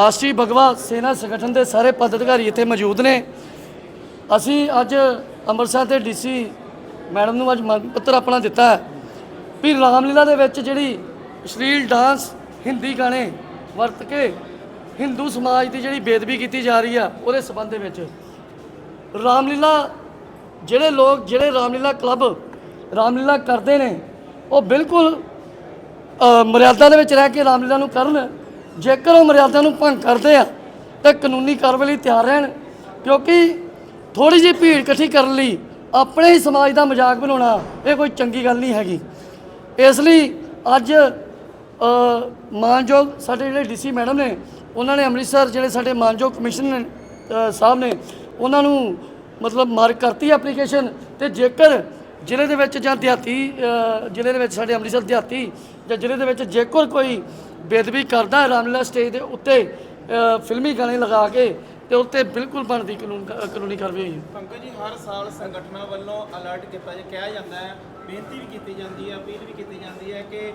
ਰਾਸ਼ਟਰੀ ਭਗਵਾ ਸੈਨਾ ਸੰਗਠਨ ਦੇ ਸਾਰੇ ਪਦਾਧਿਕਾਰੀ ਇੱਥੇ ਮੌਜੂਦ ਨੇ। ਅਸੀਂ ਅੱਜ ਅੰਮ੍ਰਿਤਸਰ ਦੇ ਡੀਸੀ ਮੈਡਮ ਨੂੰ ਅੱਜ ਮੰਗ ਪੱਤਰ ਆਪਣਾ ਦਿੱਤਾ ਹੈ ਵੀ ਰਾਮਲੀਲਾ ਦੇ ਵਿੱਚ ਜਿਹੜੀ ਅਸ਼ਲੀਲ ਡਾਂਸ, ਹਿੰਦੀ ਗਾਣੇ ਵਰਤ ਕੇ ਹਿੰਦੂ ਸਮਾਜ ਦੀ ਜਿਹੜੀ ਬੇਦਬੀ ਕੀਤੀ ਜਾ ਰਹੀ ਆ, ਉਹਦੇ ਸਬੰਧ ਦੇ ਵਿੱਚ। ਰਾਮਲੀਲਾ ਜਿਹੜੇ ਲੋਕ, ਜਿਹੜੇ ਰਾਮਲੀਲਾ ਕਲੱਬ ਰਾਮਲੀਲਾ ਕਰਦੇ ਨੇ, ਉਹ ਬਿਲਕੁਲ ਮਰਿਆਦਾ ਦੇ ਵਿੱਚ ਰਹਿ ਕੇ ਰਾਮਲੀਲਾ ਨੂੰ ਕਰਨ ਜੇਕਰ ਉਹ ਮਰਿਆਦਾ ਨੂੰ ਭੰਗ ਕਰਦੇ ਆ, ਤਾਂ ਕਾਨੂੰਨੀ ਕਾਰਵਾਈ ਲਈ ਤਿਆਰ ਰਹਿਣ, ਕਿਉਂਕਿ ਥੋੜੀ ਜਿਹੀ ਭੀੜ ਇਕੱਠੀ ਕਰਨ ਲਈ ਆਪਣੇ ਹੀ ਸਮਾਜ ਦਾ ਮਜ਼ਾਕ ਬਣਾਉਣਾ ਇਹ ਕੋਈ ਚੰਗੀ ਗੱਲ ਨਹੀਂ ਹੈਗੀ। ਇਸ ਲਈ ਅੱਜ ਮਾਨਯੋਗ ਸਾਡੇ ਜਿਹੜੇ ਡੀਸੀ ਮੈਡਮ ਨੇ, ਉਹਨਾਂ ਨੇ ਅੰਮ੍ਰਿਤਸਰ ਜਿਹੜੇ ਸਾਡੇ ਮਾਨਯੋਗ ਕਮਿਸ਼ਨ ਸਾਹਿਬ ਨੇ, ਉਹਨਾਂ ਨੂੰ ਮਤਲਬ ਮਾਰਕ ਕਰਤੀ ਐਪਲੀਕੇਸ਼ਨ ਤੇ ਜੇਕਰ ਜ਼ਿਲ੍ਹੇ ਦੇ ਵਿੱਚ ਜਾਂ ਦਿਹਾਤੀ ਜ਼ਿਲ੍ਹੇ ਦੇ ਵਿੱਚ ਸਾਡੇ ਅੰਮ੍ਰਿਤਸਰ ਦਿਹਾਤੀ ਜਾਂ ਜ਼ਿਲ੍ਹੇ ਦੇ ਵਿੱਚ ਜੇਕਰ ਕੋਈ ਬੇਦਬੀ ਕਰਦਾ ਹੈ ਰਾਮਲੀਲਾ ਸਟੇਜ ਦੇ ਉੱਤੇ ਫਿਲਮੀ ਗਾਣੇ ਲਗਾ ਕੇ, ਤੇ ਉੱਤੇ ਬਿਲਕੁਲ ਬਣਦੀ ਕਾਨੂੰਨ ਕਾਨੂੰਨੀ ਕਾਰਵਾਈ ਹੋਈ ਪੰਕਜ ਜੀ, ਹਰ ਸਾਲ ਸੰਗਠਨਾਂ ਵੱਲੋਂ ਅਲਰਟ ਕੀਤਾ ਜੇ ਕਿਹਾ ਜਾਂਦਾ ਹੈ, ਬੇਨਤੀ ਵੀ ਕੀਤੀ ਜਾਂਦੀ ਹੈ, ਅਪੀਲ ਵੀ ਕੀਤੀ ਜਾਂਦੀ ਹੈ ਕਿ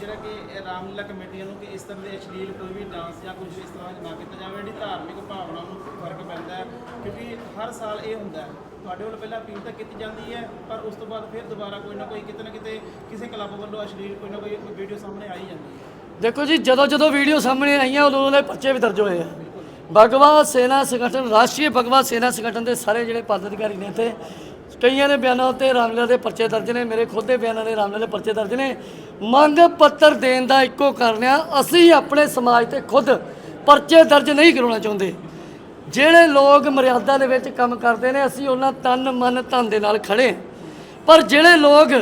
ਜਿਹੜਾ ਕਿ ਰਾਮਲੀਲਾ ਕਮੇਟੀਆਂ ਨੂੰ ਕਿ ਇਸ ਤਰ੍ਹਾਂ ਦੇ ਅਸ਼ਲੀਲ ਕੋਈ ਵੀ ਡਾਂਸ ਜਾਂ ਕੁਝ ਇਸ ਤਰ੍ਹਾਂ ਨਾ ਕੀਤਾ ਜਾਵੇ, ਜਿਹੜੀ ਧਾਰਮਿਕ ਭਾਵਨਾ ਨੂੰ ਫ਼ਰਕ ਪੈਂਦਾ ਹੈ, ਕਿਉਂਕਿ ਹਰ ਸਾਲ ਇਹ ਹੁੰਦਾ ਹੈ। ਤੁਹਾਡੇ ਵੱਲੋਂ ਪਹਿਲਾਂ ਅਪੀਲ ਤਾਂ ਕੀਤੀ ਜਾਂਦੀ ਹੈ, ਪਰ ਉਸ ਤੋਂ ਬਾਅਦ ਫਿਰ ਦੁਬਾਰਾ ਕੋਈ ਨਾ ਕੋਈ ਕਿਤੇ ਨਾ ਕਿਤੇ ਕਿਸੇ ਕਲੱਬ ਵੱਲੋਂ ਅਸ਼ਲੀਲ ਕੋਈ ਨਾ ਕੋਈ ਵੀਡੀਓ ਸਾਹਮਣੇ ਆਈ ਜਾਂਦੀ ਹੈ। ਦੇਖੋ ਜੀ, ਜਦੋਂ ਜਦੋਂ ਵੀਡੀਓ ਸਾਹਮਣੇ ਆਈਆਂ, ਉਦੋਂ ਉਹਦੇ ਪਰਚੇ ਵੀ ਦਰਜ ਹੋਏ ਆ। ਭਗਵਾ ਸੇਨਾ ਸੰਗਠਨ, ਰਾਸ਼ਟਰੀ ਭਗਵਾ ਸੇਨਾ ਸੰਗਠਨ ਦੇ ਸਾਰੇ ਜਿਹੜੇ ਪਦਾਧਿਕਾਰੀ ਨੇ ਇੱਥੇ, ਕਈਆਂ ਦੇ ਬਿਆਨਾਂ ਉੱਤੇ ਰਾਮਲੀਲਾ ਦੇ ਪਰਚੇ ਦਰਜ ਨੇ, ਮੇਰੇ ਖੁਦ ਦੇ ਬਿਆਨਾਂ ਦੇ ਰਾਮਲੀਲਾ ਦੇ ਪਰਚੇ ਦਰਜ ਨੇ। ਮੰਗ ਪੱਤਰ ਦੇਣ ਦਾ ਇੱਕੋ ਕਾਰਨ ਆ, ਅਸੀਂ ਆਪਣੇ ਸਮਾਜ ਤੇ ਖੁਦ ਪਰਚੇ ਦਰਜ ਨਹੀਂ ਕਰਾਉਣਾ ਚਾਹੁੰਦੇ। ਜਿਹੜੇ ਲੋਕ ਮਰਿਆਦਾ ਦੇ ਵਿੱਚ ਕੰਮ ਕਰਦੇ ਨੇ ਅਸੀਂ ਉਹਨਾਂ ਤਨ ਮਨ ਧਨ ਦੇ ਨਾਲ ਖੜੇ ਹਾਂ। ਪਰ ਜਿਹੜੇ ਲੋਕ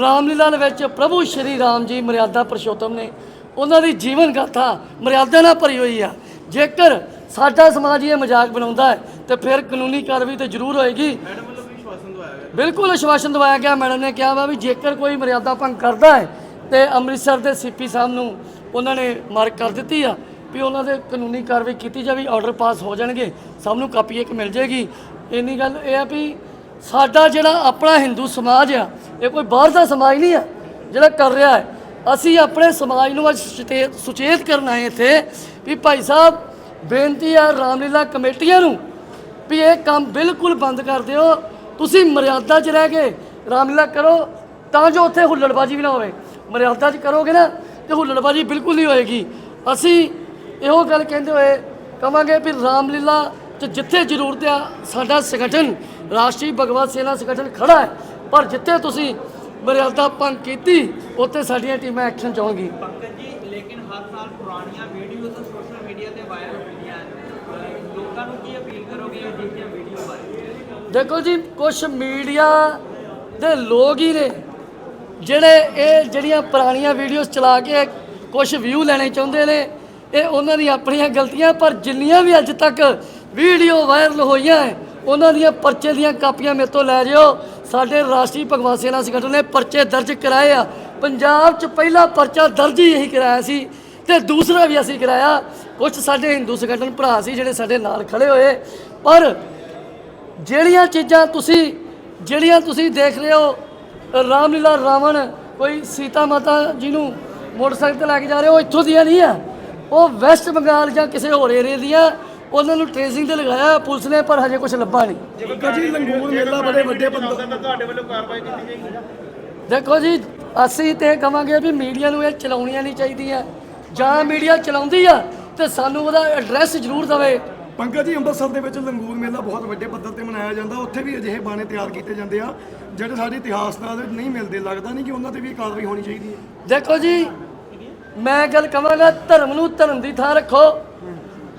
ਰਾਮਲੀਲਾ ਦੇ ਵਿੱਚ ਪ੍ਰਭੂ ਸ਼੍ਰੀ ਰਾਮ ਜੀ ਮਰਿਆਦਾ ਪੁਰਸ਼ੋਤਮ ਨੇ ਉਹਨਾਂ ਦੀ ਜੀਵਨ ਗਾਥਾ ਮਰਿਆਦਾ ਨਾਲ ਭਰੀ ਹੋਈ ਆ। ਜੇਕਰ ਸਾਡਾ ਸਮਾਜ ਇਹ ਮਜ਼ਾਕ ਬਣਾਉਂਦਾ ਹੈ ਤੇ ਫਿਰ ਕਾਨੂੰਨੀ ਕਾਰਵਾਈ ਤੇ ਜ਼ਰੂਰ ਹੋਏਗੀ। ਬਿਲਕੁਲ ਆਸ਼ਵਾਸਨ ਦਵਾਇਆ ਗਿਆ। ਮੈਡਮ ਨੇ ਕਿਹਾ ਵਾ ਵੀ ਜੇਕਰ ਕੋਈ ਮਰਿਆਦਾ ਭੰਗ ਕਰਦਾ ਹੈ ਤੇ ਅੰਮ੍ਰਿਤਸਰ ਦੇ ਸੀਪੀ ਸਾਹਿਬ ਨੂੰ ਉਹਨਾਂ ਨੇ ਮਾਰਕ ਕਰ ਦਿੱਤੀ ਆ। ਵੀ ਉਹਨਾਂ ਦੇ ਕਾਨੂੰਨੀ ਕਾਰਵਾਈ ਕੀਤੀ ਜਾਵੇ, ਆਰਡਰ ਪਾਸ ਹੋ ਜਾਣਗੇ, ਸਭ ਨੂੰ ਕਾਪੀ ਇੱਕ ਮਿਲ ਜਾਏਗੀ। ਇੰਨੀ ਗੱਲ ਇਹ ਆ ਵੀ ਸਾਡਾ ਜਿਹੜਾ ਆਪਣਾ ਹਿੰਦੂ ਸਮਾਜ ਆ, ਇਹ ਕੋਈ ਬਾਹਰ ਦਾ ਸਮਾਜ ਨਹੀਂ ਆ, ਜਿਹੜਾ ਕਰ ਰਿਹਾ ਹੈ। ਅਸੀਂ ਆਪਣੇ ਸਮਾਜ ਨੂੰ ਅੱਜ ਸੁਚੇ- ਸੁਚੇਤ ਕਰਨ ਆਏ ਇੱਥੇ ਵੀ ਭਾਈ ਸਾਹਿਬ, ਬੇਨਤੀ ਆ ਰਾਮਲੀਲਾ ਕਮੇਟੀਆਂ ਨੂੰ ਵੀ ਇਹ ਕੰਮ ਬਿਲਕੁਲ ਬੰਦ ਕਰ ਦਿਓ। ਤੁਸੀਂ ਮਰਿਆਦਾ 'ਚ ਰਹਿ ਕੇ ਰਾਮਲੀਲਾ ਕਰੋ, ਤਾਂ ਜੋ ਉੱਥੇ ਹੁੱਲੜਬਾਜੀ ਵੀ ਨਾ ਹੋਵੇ। ਮਰਿਆਦਾ 'ਚ ਕਰੋਗੇ ਨਾ, ਤੇ ਹੁੱਲੜਬਾਜੀ ਬਿਲਕੁਲ ਨਹੀਂ ਹੋਏਗੀ। ਅਸੀਂ ਇਹੋ ਗੱਲ ਕਹਿੰਦੇ ਹੋਏ ਕਵਾਂਗੇ ਵੀ ਰਾਮਲੀਲਾ 'ਚ ਜਿੱਥੇ ਜ਼ਰੂਰਤ ਆ ਸਾਡਾ ਸੰਗਠਨ ਰਾਸ਼ਟਰੀ ਭਗਵਤ ਸੇਨਾ ਸੰਗਠਨ ਖੜਾ ਹੈ। ਪਰ ਜਿੱਥੇ ਤੁਸੀਂ ਮਰਿਆਦਾ ਭੰਗ ਕੀਤੀ ਉੱਥੇ ਸਾਡੀਆਂ ਟੀਮਾਂ ਐਕਸ਼ਨ ਚਾਹਣਗੀ ਪੰਕਜ ਜੀ ਲੇਕਿਨ ਹਰ ਸਾਲ ਪੁਰਾਣੀਆਂ ਵੀਡੀਓਜ਼ ਸੋਸ਼ਲ ਮੀਡੀਆ ਤੇ ਵਾਇਰਲ ਹੁੰਦੀਆਂ ਹਨ। ਅਹ ਲੋਕਾਂ ਨੂੰ ਕੀ ਅਪੀਲ ਕਰੋਗੇ ਅਜਿਹੀਆਂ ਵੀਡੀਓ ਬਾਰੇ? ਦੇਖੋ ਜੀ ਕੁਝ ਮੀਡੀਆ ਦੇ ਲੋਕ ਹੀ ਨੇ ਜਿਹੜੇ ਇਹ ਜਿਹੜੀਆਂ ਪੁਰਾਣੀਆਂ ਵੀਡੀਓਜ਼ ਚਲਾ ਕੇ ਕੁਝ ਵਿਊ ਲੈਣੇ ਚਾਹੁੰਦੇ ਨੇ ਇਹ ਉਹਨਾਂ ਦੀਆਂ ਆਪਣੀਆਂ ਗਲਤੀਆਂ ਪਰ ਜਿੰਨੀਆਂ ਵੀ ਅੱਜ ਤੱਕ ਵੀਡੀਓ ਵਾਇਰਲ ਹੋਈਆਂ ਹੈ, ਉਹਨਾਂ ਦੀਆਂ ਪਰਚੇ ਦੀਆਂ ਕਾਪੀਆਂ ਮੇਰੇ ਤੋਂ ਲੈ ਜਿਓ। ਸਾਡੇ ਰਾਸ਼ਟਰੀ ਭਗਵਾ ਸੇਨਾ ਸੰਗਠਨ ਨੇ ਪਰਚੇ ਦਰਜ ਕਰਾਏ ਆ। ਪੰਜਾਬ 'ਚ ਪਹਿਲਾ ਪਰਚਾ ਦਰਜ ਹੀ ਇਹੀ ਕਰਾਇਆ ਸੀ ਤੇ ਦੂਸਰਾ ਵੀ ਅਸੀਂ ਕਰਾਇਆ। ਕੁਝ ਸਾਡੇ ਹਿੰਦੂ ਸੰਗਠਨ ਭਰਾ ਸੀ ਜਿਹੜੇ ਸਾਡੇ ਨਾਲ ਖੜੇ ਹੋਏ। ਪਰ ਜਿਹੜੀਆਂ ਚੀਜ਼ਾਂ ਤੁਸੀਂ ਜਿਹੜੀਆਂ ਤੁਸੀਂ ਦੇਖ ਰਹੇ ਹੋ ਰਾਮਲੀਲਾ ਰਾਵਣ ਕੋਈ ਸੀਤਾ ਮਾਤਾ ਜੀ ਨੂੰ ਮੋਟਰਸਾਈਕਲ ਤੇ ਲੈ ਕੇ ਜਾ ਰਹੇ ਹੋ ਉਹ ਇੱਥੋਂ ਦੀਆਂ ਨਹੀਂ ਆ। ਉਹ ਵੈਸਟ ਬੰਗਾਲ ਜਾਂ ਕਿਸੇ ਹੋਰ ਏਰੀਏ ਦੀਆਂ ਉਹਨਾਂ ਨੂੰ ਟ੍ਰੇਸਿੰਗ ਤੇ ਲਗਾਇਆ ਪੁਲਿਸ ਨੇ ਪਰ ਹਜੇ ਕੁਝ ਲੱਭਾ ਨਹੀਂ। ਜੇਕਰ ਜੀ ਲੰਗੂਰ ਮੇਲਾ ਬੜੇ ਵੱਡੇ ਬੰਦੇ ਤੁਹਾਡੇ ਵੱਲੋਂ ਕਾਰਵਾਈ ਕੀਤੀ ਜਾਏਗੀ ਦੇਖੋ ਜੀ ਅਸੀਂ ਤੇ ਕਵਾਂਗੇ ਵੀ ਮੀਡੀਆ ਨੂੰ ਇਹ ਚਲਾਉਣੀਆਂ ਨਹੀਂ ਚਾਹੀਦੀਆਂ। ਜਾਂ ਮੀਡੀਆ ਚਲਾਉਂਦੀ ਆ ਤੇ ਸਾਨੂੰ ਉਹਦਾ ਐਡਰੈਸ ਜ਼ਰੂਰ ਦੇਵੇ। ਪੰਕਜ ਜੀ ਅੰਮ੍ਰਿਤਸਰ ਦੇ ਵਿੱਚ ਲੰਗੂਰ ਮੇਲਾ ਬਹੁਤ ਵੱਡੇ ਪੱਧਰ ਤੇ ਮਨਾਇਆ ਜਾਂਦਾ। ਉੱਥੇ ਵੀ ਅਜਿਹੇ ਬਾਣੇ ਤਿਆਰ ਕੀਤੇ ਜਾਂਦੇ ਆ ਜਿਹੜੇ ਸਾਡੇ ਇਤਿਹਾਸ ਨਾਲ ਨਹੀਂ ਮਿਲਦੇ। ਲੱਗਦਾ ਨਹੀਂ ਕਿ ਉਹਨਾਂ ਤੇ ਵੀ ਕਾਰਵਾਈ ਹੋਣੀ ਚਾਹੀਦੀ ਹੈ। ਦੇਖੋ ਜੀ ਮੈਂ ਗੱਲ ਕਵਾਂਗਾ ਧਰਮ ਨੂੰ ਧਰਮ ਦੀ ਥਾਂ ਰੱਖੋ।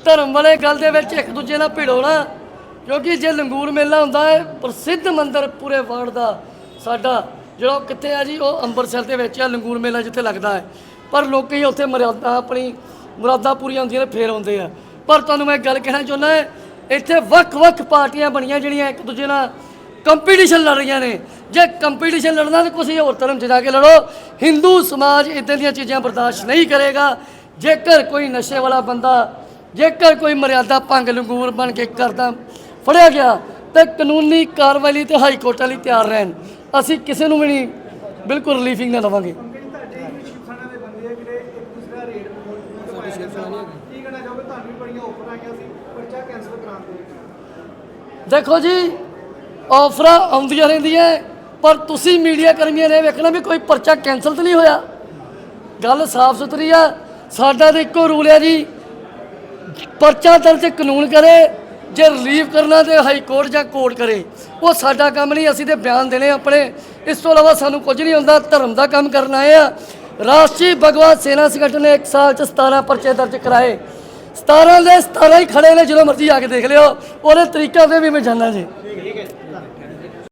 ਧਰਮ ਵਾਲੇ ਗੱਲ ਦੇ ਵਿੱਚ ਇੱਕ ਦੂਜੇ ਨਾਲ ਭਿੜੋ ਨਾ ਕਿਉਂਕਿ ਜੇ ਲੰਗੂਰ ਮੇਲਾ ਹੁੰਦਾ ਹੈ ਪ੍ਰਸਿੱਧ ਮੰਦਿਰ ਪੂਰੇ ਵਰਲਡ ਦਾ ਸਾਡਾ ਜਿਹੜਾ ਕਿੱਥੇ ਆ ਜੀ ਉਹ ਅੰਮ੍ਰਿਤਸਰ ਦੇ ਵਿੱਚ ਆ ਲੰਗੂਰ ਮੇਲਾ ਜਿੱਥੇ ਲੱਗਦਾ ਹੈ। ਪਰ ਲੋਕੀ ਉੱਥੇ ਮਰਿਆਦਾ ਆਪਣੀ ਮੁਰਾਦਾਂ ਪੂਰੀਆਂ ਹੁੰਦੀਆਂ ਨੇ ਫੇਰ ਆਉਂਦੇ ਆ। ਪਰ ਤੁਹਾਨੂੰ ਮੈਂ ਗੱਲ ਕਹਿਣਾ ਚਾਹੁੰਦਾ ਹਾਂ, ਇੱਥੇ ਵੱਖ-ਵੱਖ ਪਾਰਟੀਆਂ ਬਣੀਆਂ ਜਿਹੜੀਆਂ ਇੱਕ ਦੂਜੇ ਨਾਲ ਕੰਪੀਟੀਸ਼ਨ ਲੜ ਰਹੀਆਂ ਨੇ। ਜੇ ਕੰਪੀਟੀਸ਼ਨ ਲੜਨਾ ਤਾਂ ਕਿਸੇ ਹੋਰ ਧਰਮ 'ਚ ਜਾ ਕੇ ਲੜੋ। ਹਿੰਦੂ ਸਮਾਜ ਇਦਾਂ ਦੀਆਂ ਚੀਜ਼ਾਂ ਬਰਦਾਸ਼ਤ ਨਹੀਂ ਕਰੇਗਾ। ਜੇਕਰ ਕੋਈ ਨਸ਼ੇ ਵਾਲਾ ਬੰਦਾ, ਜੇਕਰ ਕੋਈ ਮਰਿਆਦਾ ਭੰਗ ਲੰਗੂਰ ਬਣ ਕੇ ਕਰਦਾ, ਫੜਿਆ ਗਿਆ, ਤੇ ਕਾਨੂੰਨੀ ਕਾਰਵਾਈ ਲਈ ਤੇ ਹਾਈ ਕੋਰਟ ਲਈ ਤਿਆਰ ਰਹਿਣ। ਅਸੀਂ ਕਿਸੇ ਨੂੰ ਵੀ ਨਹੀਂ, ਬਿਲਕੁਲ ਰਿਲੀਫਿੰਗ ਨਾ ਦਵਾਂਗੇ। ਦੇਖੋ ਜੀ ਆਫਰਾਂ ਆਉਂਦੀਆਂ ਰਹਿੰਦੀਆਂ ਪਰ ਤੁਸੀਂ ਮੀਡੀਆ ਕਰਮੀਆਂ ਨੇ ਵੇਖਣਾ ਵੀ ਕੋਈ ਪਰਚਾ ਕੈਨਸਲ ਤਾਂ ਨਹੀਂ ਹੋਇਆ। ਗੱਲ ਸਾਫ਼ ਸੁਥਰੀ ਆ, ਸਾਡਾ ਤਾਂ ਇੱਕੋ ਰੂਲ ਹੈ ਜੀ, ਪਰਚਾ ਦਰਜ ਕਾਨੂੰਨ ਕਰੇ, ਜੇ ਰਿਲੀਵ ਕਰਨਾ ਤੇ ਹਾਈ ਕੋਰਟ ਜਾਂ ਕੋਰਟ ਕਰੇ। ਉਹ ਸਾਡਾ ਕੰਮ ਨਹੀਂ, ਅਸੀਂ ਤੇ ਬਿਆਨ ਦੇਣੇ ਆਪਣੇ। ਇਸ ਤੋਂ ਇਲਾਵਾ ਸਾਨੂੰ ਕੁਝ ਨਹੀਂ ਹੁੰਦਾ, ਧਰਮ ਦਾ ਕੰਮ ਕਰਨਾ ਆਏ ਆ। ਰਾਸ਼ਟਰੀ ਭਗਵਤ ਸੇਨਾ ਸੰਗਠਨ ਨੇ ਇੱਕ ਸਾਲ ਚ 17 ਪਰਚੇ ਦਰਜ ਕਰਾਏ। 17 ਦੇ 17 ਹੀ ਖੜੇ ਨੇ, ਜਦੋਂ ਮਰਜ਼ੀ ਆ ਕੇ ਦੇਖ ਲਿਓ। ਉਹਦੇ ਤਰੀਕਿਆਂ ਤੇ ਵੀ ਮੈਂ ਜਾਣਦਾ ਜੀ।